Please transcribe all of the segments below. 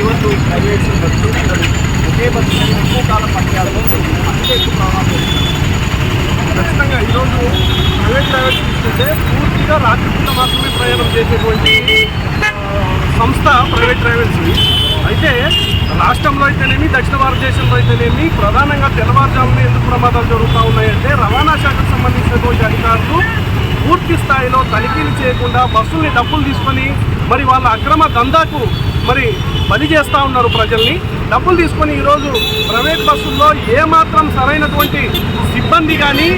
Private private బస్సులు ఒకే bus ఎక్కువ కాలం పనిచేయడంతో అందుకే ఎక్కువ ప్రమాదం. ఖచ్చితంగా ఈరోజు ప్రైవేట్ ట్రావెల్స్ తీసుకుంటే పూర్తిగా రాత్రిపూట మాత్రమే ప్రయాణం చేసేటువంటి సంస్థ ప్రైవేట్ ట్రావెల్స్ అయితే రాష్ట్రంలో అయితేనేమి దక్షిణ భారతదేశంలో అయితేనేమి ప్రధానంగా తెల్లవారుజామున ఎందుకు ప్రమాదాలు జరుగుతూ ఉన్నాయంటే రవాణా శాఖకు సంబంధించినటువంటి అధికారులు పూర్తి స్థాయిలో తనిఖీలు చేయకుండా బస్సుల్ని డబ్బులు తీసుకొని మరి వాళ్ళ అక్రమ దందాకు మరి బలి చేస్తూ ఉన్నారు ప్రజల్ని. డబ్బులు తీసుకొని ఈరోజు ప్రైవేట్ బస్సుల్లో ఏమాత్రం సరైనటువంటి సిబ్బంది కానీ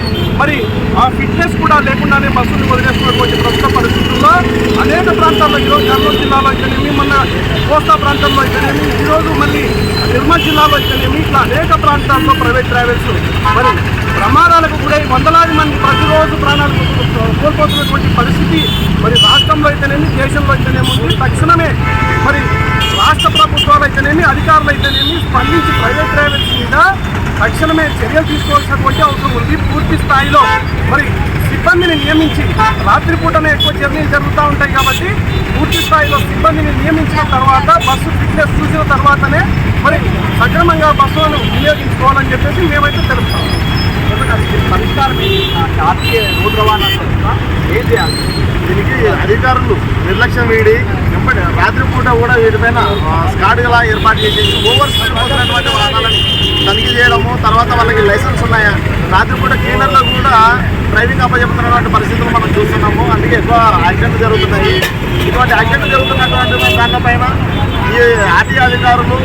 మరి ఆ ఫిట్నెస్ కూడా లేకుండానే బస్సులు వదిలేస్తున్నటువంటి ప్రస్తుత పరిస్థితుల్లో అనేక ప్రాంతాల్లో ఈరోజు కర్నూలు జిల్లాలో అయితేనేమి మొన్న కోస్తా ప్రాంతంలో అయితేనేమి ఈరోజు మళ్ళీ నిర్మల్ జిల్లాలో అయితేనేమి ఇట్లా అనేక ప్రాంతాల్లో ప్రైవేట్ ట్రావెల్స్ మరి ప్రమాదాలకు గురై వందలాది మంది ప్రతిరోజు ప్రాణాలు అయితేనేమి ప్రైవేట్ ట్రావెల్స్ మీద తక్షణమే చర్యలు తీసుకోవాల్సినటువంటి అవసరం ఉంది. పూర్తి స్థాయిలో మరి సిబ్బందిని నియమించి రాత్రిపూటనే ఎక్కువ జర్నీలు జరుగుతూ ఉంటాయి కాబట్టి పూర్తి స్థాయిలో సిబ్బందిని నియమించిన తర్వాత బస్సు ఫిట్నెస్ చూసిన తర్వాతనే మరి సక్రమంగా బస్సులను వినియోగించుకోవాలని చెప్పేసి మేమైతే తెలుపుతాం. పరిష్కారం జాతీయ రోడ్డు రవాణా సంస్థ ఏం చేయాలి దీనికి అధికారులు నిర్లక్ష్యం వేడి వెంబడి రాత్రిపూట కూడా వీటిపైన స్కాడ్లా ఏర్పాటు చేసి ఓవర్ స్పీడ్ పోతున్నటువంటి వాహనాలను తనిఖీ చేయడము తర్వాత వాళ్ళకి లైసెన్స్ ఉన్నాయా? రాత్రిపూట క్లీనర్లకు కూడా డ్రైవింగ్ అప్పచెప్తున్నటువంటి పరిస్థితులు మనం చూస్తున్నాము. అందుకే ఎక్కువ యాక్సిడెంట్లు జరుగుతున్నాయి. ఇటువంటి యాక్సిడెంట్లు జరుగుతున్నటువంటి దానిపైన ఈ ఆర్టీ అధికారులు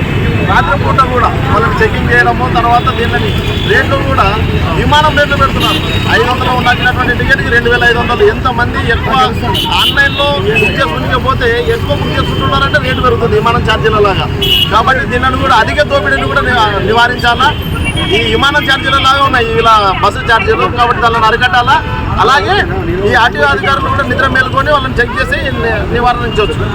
రాత్రిపూట కూడా వాళ్ళని చెకింగ్ చేయడము తర్వాత దీనిని రేట్లు కూడా విమానం రేట్లు పెడుతున్నారు. ఐదు వందలు ఉండాల్సినటువంటి టికెట్కి రెండు వేల ఐదు వందలు ఎంతమంది ఎక్కువ ఆన్లైన్లో బుక్ చేసుకుంటే పోతే ఎక్కువ బుక్ చేసుకుంటున్నారంటే రేటు పెరుగుతుంది విమానం ఛార్జీల లాగా. కాబట్టి దీనిని కూడా అధిక దోపిడీని కూడా నివారించాలా? ఈ విమానం ఛార్జీల లాగా ఉన్నాయి. ఇలా బస్సు ఛార్జీలు కాబట్టి వాళ్ళని అరికట్టాలా? అలాగే ఈ ఆర్టీఓ అధికారులు కూడా నిద్ర మేలుకొని వాళ్ళని చెక్ చేసి నివారించవచ్చు.